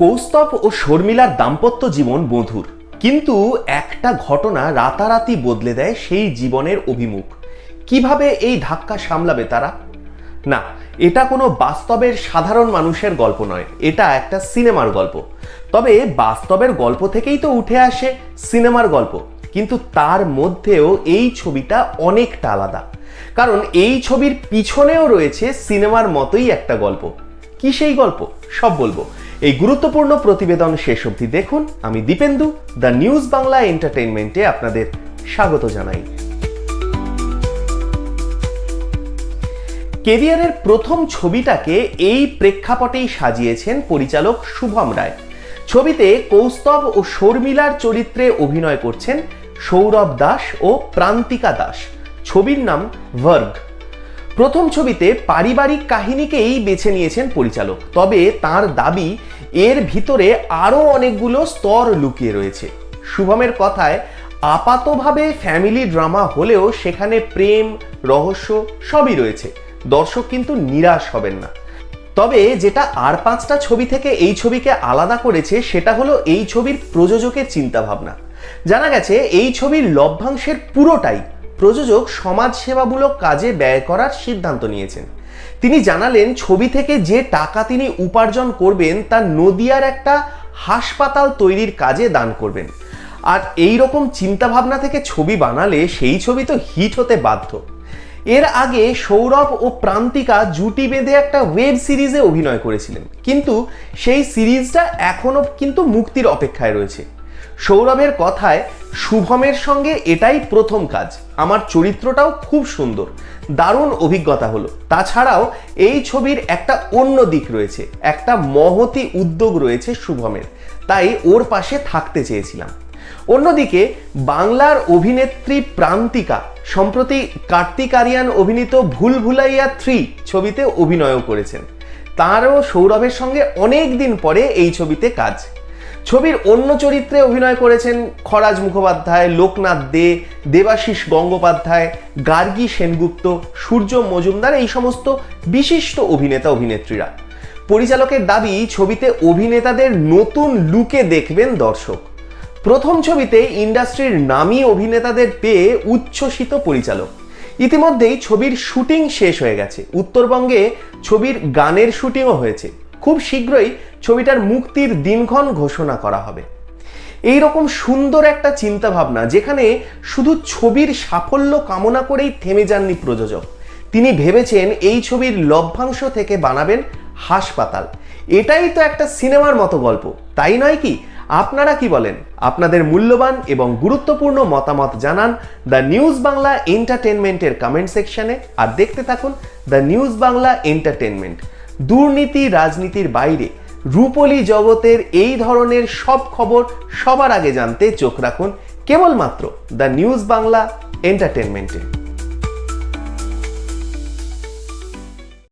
কৌস্তব ও শর্মিলার দাম্পত্য জীবন বধুর। কিন্তু একটা ঘটনা রাতারাতি বদলে দেয় সেই জীবনের অভিমুখ। কীভাবে এই ধাক্কা সামলাবে তারা? না, এটা কোনো বাস্তবের সাধারণ মানুষের গল্প নয়, এটা একটা সিনেমার গল্প। তবে বাস্তবের গল্প থেকেই তো উঠে আসে সিনেমার গল্প, কিন্তু তার মধ্যেও এই ছবিটা অনেকটা আলাদা। কারণ এই ছবির পিছনেও রয়েছে সিনেমার মতোই একটা গল্প। কি সেই গল্প? সব বলব। এই গুরুত্বপূর্ণ প্রতিবেদন শেষ অবধি দেখুন। আমি দীপেন্দু, দ্য নিউজ বাংলা এন্টারটেইনমেন্টে আপনাদের স্বাগত জানাই। কেরিয়ারের প্রথম ছবিটাকে এই প্রেক্ষাপটেই সাজিয়েছেন পরিচালক শুভম রায়। ছবিতে কৌস্তব ও শর্মিলার চরিত্রে অভিনয় করছেন সৌরভ দাস ও প্রান্তিকা দাস। ছবির নাম ভার্গ। প্রথম ছবিতে পারিবারিক কাহিনীকেই বেছে নিয়েছেন পরিচালক। তবে তার দাবি, এর ভিতরে আরও অনেকগুলো স্তর লুকিয়ে রয়েছে। শুভমের কথায়, আপাতভাবে ফ্যামিলি ড্রামা হলেও সেখানে প্রেম, রহস্য সবই রয়েছে। দর্শক কিন্তু নিরাশ হবেন না। তবে যেটা আর পাঁচটা ছবি থেকে এই ছবিকে আলাদা করেছে, সেটা হলো এই ছবির প্রযোজকের চিন্তাভাবনা। জানা গেছে, এই ছবির লভ্যাংশের পুরোটাই প্রযোজক সমাজসেবামূলক কাজে ব্যয় করার সিদ্ধান্ত নিয়েছেন। তিনি জানালেন, ছবি থেকে যে টাকা তিনি উপার্জন করবেন তা নদিয়ার একটা হাসপাতাল তৈরির কাজে দান করবেন। আর এই রকম চিন্তাভাবনা থেকে ছবি বানালে সেই ছবি তো হিট হতে বাধ্য। এর আগে সৌরভ ও প্রান্তিকা জুটি বেঁধে একটা ওয়েব সিরিজে অভিনয় করেছিলেন। কিন্তু সেই সিরিজটা এখনও কিন্তু মুক্তির অপেক্ষায় রয়েছে। সৌরভের কথায় শুভমের সঙ্গে এটাই প্রথম কাজ। আমার চরিত্রটাও খুব সুন্দর। দারুণ অভিজ্ঞতা হলো। তাছাড়াও এই ছবির একটা অন্য দিক রয়েছে। একটা মহতি উদ্যোগ রয়েছে শুভমের। তাই ওর পাশে থাকতে চেয়েছিলাম। অন্যদিকে বাংলার অভিনেত্রী প্রান্তিকা, সম্প্রতি কার্তিক আরিয়ান অভিনীত ভুল ভুলাইয়া থ্রি ছবিতে অভিনয়ও করেছেন। তারও সৌরভের সঙ্গে অনেক দিন পরে এই ছবিতে কাজ। ছবির অন্য চরিত্রে অভিনয় করেছেন খরাজ মুখোপাধ্যায়, লোকনাথ দে, দেবাশিস গঙ্গোপাধ্যায়, গার্গী সেনগুপ্ত, সূর্য মজুমদার, এই সমস্ত বিশিষ্ট অভিনেতা, অভিনেত্রীরা। পরিচালকের দাবি, ছবিতে অভিনেতাদের নতুন লুকে দেখবেন দর্শক। প্রথম ছবিতে ইন্ডাস্ট্রির নামী অভিনেতাদের পেয়ে উচ্ছ্বসিত পরিচালক। ইতিমধ্যেই ছবির শুটিং শেষ হয়ে গেছে। উত্তরবঙ্গে ছবির গানের শুটিংও হয়েছে। খুব শীঘ্রই ছবিটার মুক্তির দিনক্ষণ ঘোষণা করা হবে। এই রকম সুন্দর একটা চিন্তা ভাবনা যেখানে শুধু ছবির সাফল্য কামনা করেই থেমে যাননি প্রযোজক। তিনি ভেবেছেন এই ছবির লভ্যাংশ থেকে বানাবেন হাসপাতাল। এটাই তো একটা সিনেমার মতো গল্প, তাই নয় কি? আপনারা কি বলেন? আপনাদের মূল্যবান এবং গুরুত্বপূর্ণ মতামত জানান দ্য নিউজ বাংলা এন্টারটেনমেন্টের কমেন্ট সেকশনে। আর দেখতে থাকুন দ্য নিউজ বাংলা এন্টারটেনমেন্ট দুর্নীতি রাজনীতির বাইরে। রূপলি জগতের এই ধরনের সব খবর সবার আগে জানতে চোখ রাখুন কেবলমাত্র দ্য নিউজ বাংলা এন্টারটেনমেন্টে